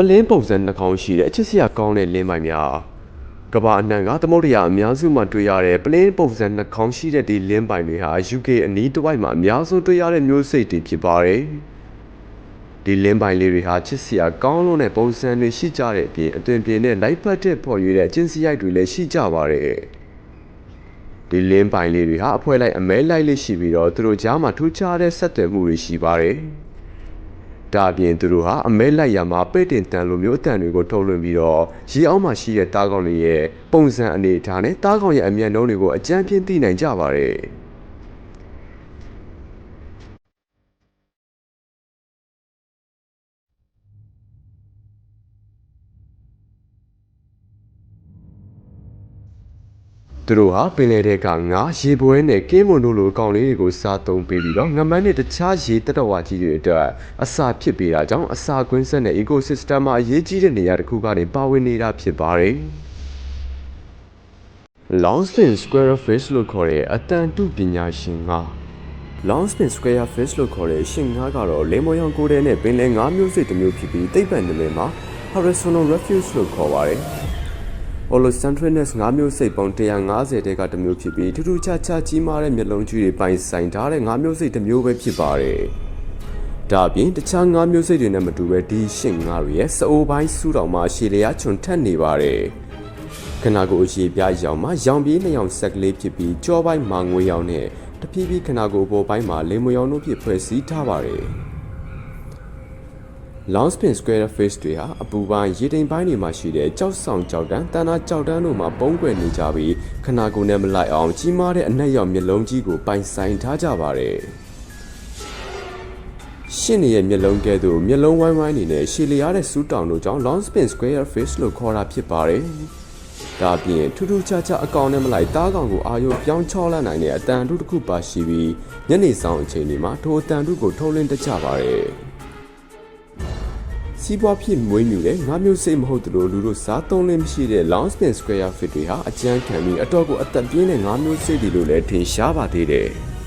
ပလင်းပုံစံနှာခေါင်းရှိတဲ့အချစ်စရာကောင်းတဲ့လင်းပိုင်များကမ္ဘာအနှံ့ကသမုဒ္ဒရာအများစုမှာတွေ့ရတဲ့ပလင်းပုံစံနှာခေါင်းရှိတဲ့ဒီလင်းပိုင်တွေဟာ UK အနီးတစ်ဝိုက်မှာအများဆုံးတွေ့ရတဲ့မျိုးစိတ်တွေဖြစ်ပါတယ်ဒီလင်းပိုင်လေးတွေဟာချစ်စရာကောင်းလို့တဲ့ပုံစံတွေရှိကြတဲ့အပြင်အသွင်ပြင်းတဲ့လိုက်ပတ်တဲ့ပေါ်ရွေးတဲ့ကျင်းစရိုက်တွေလည်းရှိကြပါတယ်ဒီလင်းပိုင်လေးတွေဟာအဖွဲလိုက်အမဲလိုက်လေးရှိပြီးတော့သူတို့ကြားမှာထူးခြားတဲ့ဆက်သွယ်မှုတွေရှိပါတယ် ဒါအပြင်သူတို့ဟာအမဲလိုက်ရမှာပဲ့တင်တန်လိုမျိုးအတန်တွေကိုထုတ်လွှင့်ပြီးတော့ရေအောက်မှာရှိတဲ့တားကောင်တွေရဲ့ပုံစံအနေအထားနဲ့တားကောင်ရဲ့အမြန်နှုန်းတွေကိုအကြမ်းပြင်းသိနိုင်ကြပါတယ် သူတို့ဟာပင်လယ်ထဲကငါရေပွဲနဲ့ကင်းမွန်တို့လိုကောင်လေးတွေကိုစားသုံးပေးပြီးတော့ငမန်းနဲ့တခြားရေတက်တော်ဝါကြီးတွေအတွက်အစာဖြစ်ပေးတာကြောင့်အစာကွင်းဆက်နဲ့ ecosystem မှာအရေးကြီးတဲ့နေရာတစ်ခုကနေပါဝင်နေတာဖြစ်ပါတယ်။ Longspin squarefish လို့ခေါ်တဲ့အတန်တုပညာရှင်ငါ Longspin squarefish လို့ခေါ်တဲ့ရှင်ငါကတော့လေမော်ရောင်ကိုယ်တဲ့နဲ့ပင်လယ်ငါးမျိုးစိတ်တစ်မျိုးဖြစ်ပြီးသိပ္ပံနမည်မှာ Horizontal refuge လို့ခေါ်ပါတယ်။ Holocentrinus ၅မျိုးစိတ်ပေါင်း150တဲကတစ်မျိုးဖြစ်ပြီးထူးထူးခြားခြားကြီးမားတဲ့မျက်လုံးကြီးတွေပိုင်ဆိုင်ထားတဲ့၅မျိုးစိတ်တစ်မျိုးပဲဖြစ်ပါတယ်။ဒါအပြင်တခြား၅မျိုးစိတ်တွေနဲ့မတူပဲဒီရှင့်ငါတွေရဲ့စအိုပိုင်းစူးတောင်မှာရှည်လျားချွန်ထက်နေပါတယ်။ခနာကိုအရေးပြားရောင်မှာရောင်ပြေးနှစ်ရောင်ဆက်ကလေးဖြစ်ပြီးကြောပိုင်းမှာငွေရောင်နဲ့တဖြည်းဖြည်းခနာကိုပေါ်ပိုင်းမှာလေမွေရောင်တို့ဖြစ်ဖွဲ့စည်းထားပါတယ်။ Longspin square face တွေဟာအပူပိုင်းရေတိမ်ပိုင်းတွေမှာရှိတဲ့ကြောက်ဆောင်ကြောက်တန်းတန်တာကြောက်တန်းတို့မှာပုံကွယ်နေကြပြီးခနာကိုယ်နဲ့မလိုက်အောင်ကြီးမားတဲ့အနက်ရောင်မျက်လုံးကြီးကိုပိုင်ဆိုင်ထားကြပါတယ်။ရှင်းနေရဲ့မျက်လုံးကဲသို့မျက်လုံးဝိုင်းဝိုင်းနေနဲ့ရှည်လျားတဲ့စူးတောင်တို့ကြောင့် Longspin square face လို့ခေါ်တာဖြစ်ပါတယ်။ဒါပြင်ထူးထူးခြားခြားအကောင်နဲ့မလိုက်တားကောင်ကိုအာရုံပြောင်းချောလိုက်နိုင်တဲ့အတန်တို့တစ်ခုပါရှိပြီးညနေဆောင်အချိန်ဒီမှာထိုအတန်တို့ကိုထုတ်လင်းတတ်ကြပါတယ်။ စီးပွားဖြစ်မွေးမြူတဲ့ငါးမျိုးစိတ်မဟုတ်သလိုလူတို့စားသုံးလင်းမရှိတဲ့ long spin square fit တွေဟာအကျန်းခံပြီးအတော့ကိုအသက်ပြင်းတဲ့ငါးမျိုးစိတ်တွေလို့လည်းထင်ရှားပါသေးတယ်။